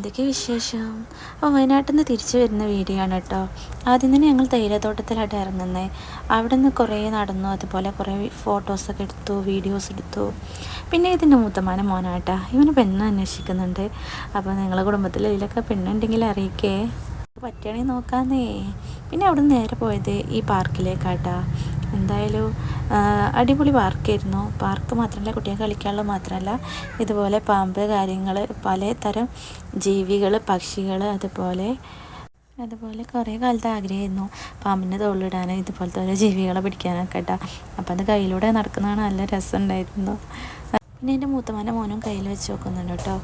വിശേഷം? അപ്പോൾ വയനാട്ടിൽ നിന്ന് തിരിച്ചു വരുന്ന വീഡിയോ ആണ് കേട്ടോ. ആദ്യം തന്നെ ഞങ്ങൾ തേയിലത്തോട്ടത്തിലായിട്ട് ഇറങ്ങുന്നത് അവിടെ നിന്ന് കുറേ നടന്നു അതുപോലെ കുറേ ഫോട്ടോസൊക്കെ എടുത്തു വീഡിയോസ് എടുത്തു. പിന്നെ ഇതിന്റെ മൂത്തമാന മോനാട്ടാ. ഇവന് പെണ്ണ് അന്വേഷിക്കുന്നുണ്ട്. അപ്പോൾ നിങ്ങളെ കുടുംബത്തിൽ ഇതിലൊക്കെ പെണ്ണുണ്ടെങ്കിൽ അറിയിക്കേ. പറ്റുകയാണെങ്കിൽ നോക്കാന്നേ. പിന്നെ അവിടെ നിന്ന് നേരെ പോയത് ഈ പാർക്കിലേക്കാട്ടാ. എന്തായാലും അടിപൊളി പാർക്കായിരുന്നു. പാർക്ക് മാത്രമല്ല കുട്ടികൾ കളിക്കാനുള്ള മാത്രമല്ല ഇതുപോലെ പാമ്പ് കാര്യങ്ങൾ പലതരം ജീവികൾ പക്ഷികൾ അതുപോലെ അതുപോലെ കുറേ കാലത്ത് ആഗ്രഹമായിരുന്നു. പാമ്പിന്റെ തോളിലിടാൻ ഇതുപോലത്തെ ഓരോ ജീവികളെ പിടിക്കാനൊക്കെ കേട്ടോ അപ്പോൾ അത് കയ്യിലൂടെ നടക്കുന്നതാണ് നല്ല രസമുണ്ടായിരുന്നു. പിന്നെ എന്റെ മൂത്തമാന്റെ മോനും കയ്യിൽ വെച്ച് നോക്കുന്നുണ്ട് കേട്ടോ.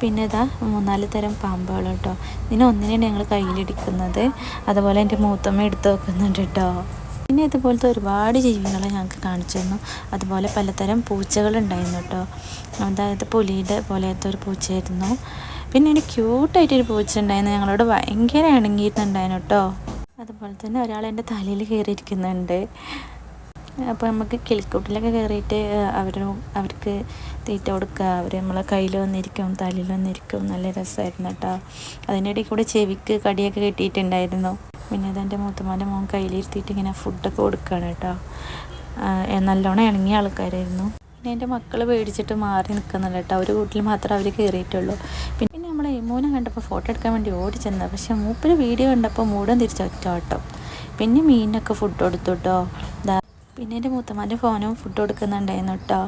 പിന്നെ ഇതാ മൂന്നാൽ തരം പാമ്പുകൾ കേട്ടോ. ഇതിന് ഒന്നിനെയാണ് ഞങ്ങൾ കയ്യിലിടിക്കുന്നത്. അതുപോലെ എന്റെ മൂത്തമ്മ എടുത്ത് നോക്കുന്നുണ്ട് കേട്ടോ. പിന്നെ ഇതുപോലത്തെ ഒരുപാട് ജീവികളെ ഞങ്ങൾക്ക് കാണിച്ചു തന്നു അതുപോലെ പലതരം പൂച്ചകളുണ്ടായിരുന്നു കേട്ടോ. അതായത് പുലിയുടെ പോലത്തെ ഒരു പൂച്ചയായിരുന്നു. പിന്നെ ഒരു ക്യൂട്ടായിട്ടൊരു പൂച്ച ഉണ്ടായിരുന്നു ഞങ്ങളോട് ഭയങ്കര ഇണങ്ങിയിട്ടുണ്ടായിരുന്നു കേട്ടോ. അതുപോലെ തന്നെ ഒരാൾ എന്റെ തലയിൽ കയറിയിരിക്കുന്നുണ്ട്. അപ്പോൾ നമുക്ക് കിളിക്കൂട്ടിലൊക്കെ കയറിയിട്ട് അവർ അവർക്ക് തീറ്റ കൊടുക്കുക. അവർ നമ്മളെ കയ്യിൽ വന്നിരിക്കും തലയിൽ വന്നിരിക്കും. നല്ല രസമായിരുന്നു കേട്ടോ. അതിനിടയിൽ കൂടെ ചെവിക്ക് കടിയൊക്കെ കിട്ടിയിട്ടുണ്ടായിരുന്നു. പിന്നെ ഇതെന്റെ മൂത്തമാന്റെ മോൻ കയ്യിലിരുത്തിയിട്ട് ഇങ്ങനെ ഫുഡൊക്കെ കൊടുക്കുകയാണ് കേട്ടോ. നല്ലോണം ഇണങ്ങിയ ആൾക്കാരായിരുന്നു. പിന്നെ എന്റെ മക്കൾ പേടിച്ചിട്ട് മാറി നിൽക്കുന്നുണ്ട് കേട്ടോ. ഒരു കൂട്ടിൽ മാത്രമേ അവർ കയറിയിട്ടുള്ളൂ. പിന്നെ നമ്മളെ മൂനെ കണ്ടപ്പോൾ ഫോട്ടോ എടുക്കാൻ വേണ്ടി ഓടി ചെന്നത്. പക്ഷേ മൂപ്പര് വീഡിയോ കണ്ടപ്പോൾ മൂടം തിരിച്ച് ഒറ്റ പിന്നെ മീനൊക്കെ ഫുഡ് കൊടുത്തു കേട്ടോ. പിന്നെ എന്റെ മൂത്തമാന്റെ ഫോനും ഫുഡ് കൊടുക്കുന്നുണ്ടായിരുന്നു കേട്ടോ.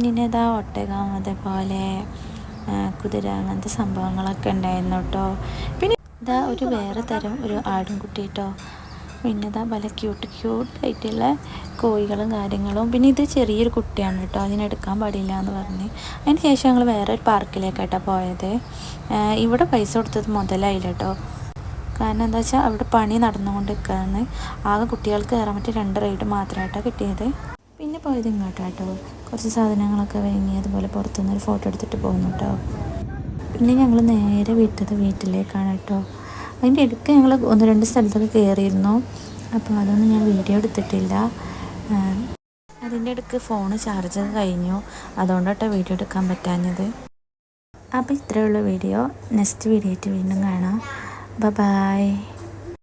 പിന്നെ ഇതാ ഒട്ടകം അതേപോലെ കുതിര അങ്ങനത്തെ സംഭവങ്ങളൊക്കെ ഉണ്ടായിരുന്നു കേട്ടോ. പിന്നെ ഇതാ ഒരു വേറെ തരം ഒരു ആടും കുട്ടി കേട്ടോ പിന്നെ ഇതാ പല ക്യൂട്ട് ക്യൂട്ടായിട്ടുള്ള കോഴികളും കാര്യങ്ങളും. പിന്നെ ഇത് ചെറിയൊരു കുട്ടിയാണ് കേട്ടോ അതിനെടുക്കാൻ പാടില്ല എന്ന് പറഞ്ഞ്. അതിന് ശേഷം ഞങ്ങൾ വേറെ ഒരു പാർക്കിലേക്കാട്ടോ പോയത്. ഇവിടെ പൈസ കൊടുത്തത് മുതലായില്ല കേട്ടോ കാരണം എന്താ വെച്ചാൽ അവിടെ പണി നടന്നുകൊണ്ട് നിൽക്കുകയാണ് ആകെ കുട്ടികൾക്ക് കയറാൻ പറ്റിയ രണ്ട് റൈഡ് മാത്രമായിട്ടാണ് കിട്ടിയത്. പിന്നെ പോയത് ഇങ്ങോട്ടാട്ടോ കുറച്ച് സാധനങ്ങളൊക്കെ വാങ്ങി അതുപോലെ പുറത്തുനിന്ന് ഒരു ഫോട്ടോ എടുത്തിട്ട് പോകുന്നു കേട്ടോ പിന്നെ ഞങ്ങൾ നേരെ വിട്ടത് വീട്ടിലേക്കാണ് കേട്ടോ. അതിന്റെ ഇടയ്ക്ക് ഞങ്ങൾ ഒന്ന് രണ്ട് സ്ഥലത്തൊക്കെ കയറിയിരുന്നു അപ്പോൾ അതൊന്നും ഞാൻ വീഡിയോ എടുത്തിട്ടില്ല. അതിന്റെ ഇടയ്ക്ക് ഫോണ് ചാർജ് കഴിഞ്ഞു. അതുകൊണ്ടാട്ടോ വീഡിയോ എടുക്കാൻ പറ്റാഞ്ഞത്. അപ്പോൾ ഇത്രയുള്ള വീഡിയോ. നെക്സ്റ്റ് വീഡിയോ ആയിട്ട് വീണ്ടും കാണാം. ബൈ.